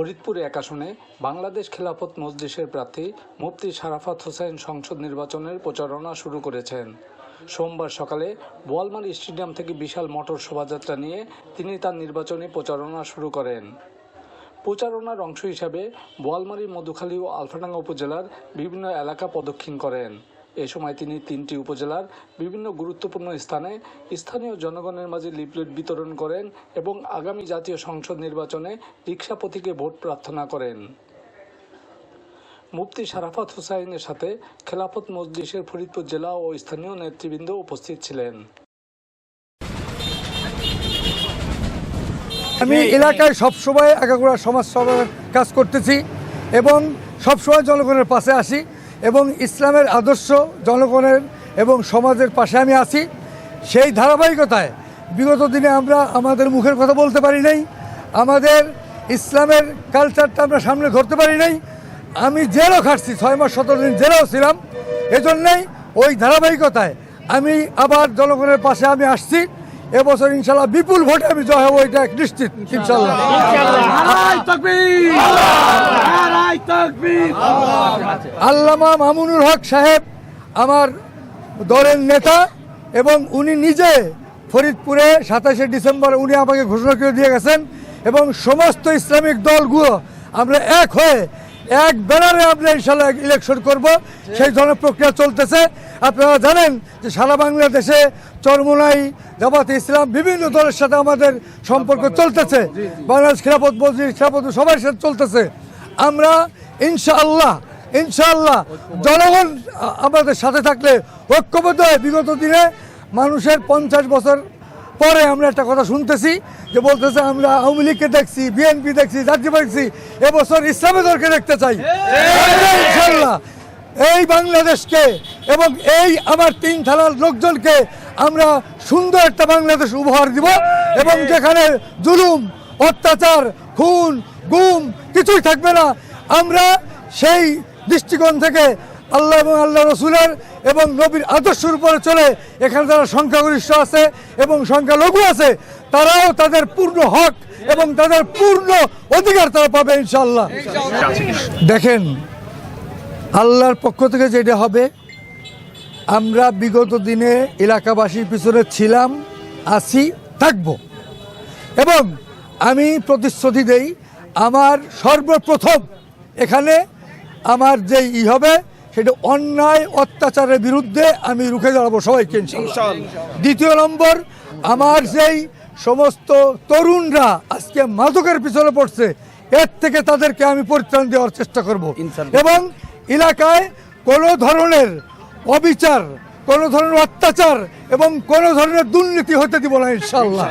ফরিদপুর এক আসনে বাংলাদেশ খেলাফত মজলিসের প্রার্থী মুফতি শারাফাত হোসেন সংসদ নির্বাচনের প্রচারণা শুরু করেছেন। সোমবার সকালে বোয়ালমারি স্টেডিয়াম থেকে বিশাল মোটর শোভাযাত্রা নিয়ে তিনি তার নির্বাচনী প্রচারণা শুরু করেন। প্রচারণার অংশ হিসাবে বোয়ালমারি মধুখালী ও আলফাডাঙ্গা উপজেলার বিভিন্ন এলাকা প্রদক্ষিণ করেন। এ সময় তিনি তিনটি উপজেলার বিভিন্ন গুরুত্বপূর্ণ স্থানে স্থানীয় জনগণের মাঝে লিফলেট বিতরণ করেন এবং আগামী জাতীয় সংসদ নির্বাচনে রিক্সা প্রতীকে ভোট প্রার্থনা করেন। মুফতি শারাফাত হুসাইনের সাথে খেলাফত মজলিসের ফরিদপুর জেলা ও স্থানীয় নেতৃবৃন্দ উপস্থিত ছিলেন। আমি এলাকায় সবসময় একাগুড়া সমাজ কাজ করতেছি এবং সবসময় জনগণের পাশে আসি। এবং ইসলামের আদর্শ জনগণের এবং সমাজের পাশে আমি আছি। সেই ধারাবাহিকতায় বিগত দিনে আমরা আমাদের মুখের কথা বলতে পারি নাই। আমাদের ইসলামের কালচারটা আমরা সামনে ধরতে পারি নাই। আমি জেলও খাটছি ছয় মাস সতেরো দিন জেলেও ছিলাম। এজন্যই ওই ধারাবাহিকতায় আমি আবার জনগণের পাশে আমি আসছি। এবছর ইনশাল্লাহ বিপুল ভোটে আমি জয় হব এটা নিশ্চিত ইনশাল্লাহ। আল্লামা মামুনুল হক সাহেব আমার দলের নেতা এবং উনি নিজে ফরিদপুরে সাতাশে ডিসেম্বর উনি আমাকে ঘোষণা করে দিয়ে গেছেন এবং সমস্ত ইসলামিক দলগুলো আমরা এক হয়ে এক ব্যানারে আমরা ইনশাল্লাহ ইলেকশন করব। সেই ধরনের প্রক্রিয়া চলতেছে। আপনারা জানেন যে সারা বাংলাদেশে চরমোনাই জামাতে ইসলাম বিভিন্ন দলের সাথে আমাদের সম্পর্ক চলতেছে। বাংলাদেশ খেলাপথ মসজিদ খেলাপথ সবার সাথে চলতেছে। আমরা ইনশাআল্লাহ ইনশাআল্লাহ জনগণ, আমাদের সাথে থাকলে ঐক্যবদ্ধ হয় বিগত দিনে মানুষের পঞ্চাশ বছর পরে আমরা একটা কথা শুনতেছি যে বলতেছে, আমরা আওয়ামী লীগকে দেখছি, বিএনপি দেখছি জাতীয় দেখছি, এবছর ইসলামী দলকে দেখতে চাই। ইনশাল্লাহ এই বাংলাদেশকে এবং এই আমার তিন থানার লোকজনকে আমরা সুন্দর একটা বাংলাদেশ উপহার দিব এবং যেখানে জুলুম, অত্যাচার, খুন, গুম কিছুই থাকবে না। আমরা সেই দৃষ্টিকোণ থেকে আল্লাহ এবং আল্লাহ রসুলের এবং নবীর আদর্শের উপরে চলে এখানে যারা সংখ্যাগরিষ্ঠ আছে এবং সংখ্যালঘু আছে, তারাও তাদের পূর্ণ হক এবং তাদের পূর্ণ অধিকার তারা পাবে ইনশাল্লাহ দেখেন, আল্লাহর পক্ষ থেকে যেটা হবে, আমরা বিগত দিনে এলাকাবাসীর পিছনে ছিলাম, আছি, থাকব। এবং আমি প্রতিশ্রুতি দেই আমার সর্বপ্রথম এখানে আমার যে ই হবে সেটা অন্যায় অত্যাচারের বিরুদ্ধে আমি রুখে দাঁড়াবো সবাইকে দ্বিতীয় নম্বর আমার যেই সমস্ত তরুণরা আজকে মাদকের পিছনে পড়ছে এর থেকে তাদেরকে আমি পরিত্রাণ দেওয়ার চেষ্টা করব। এবং এলাকায় কোনো ধরনের অবিচার কোনো ধরনের অত্যাচার এবং কোনো ধরনের দুর্নীতি হতে দিব না ইনশাল্লাহ।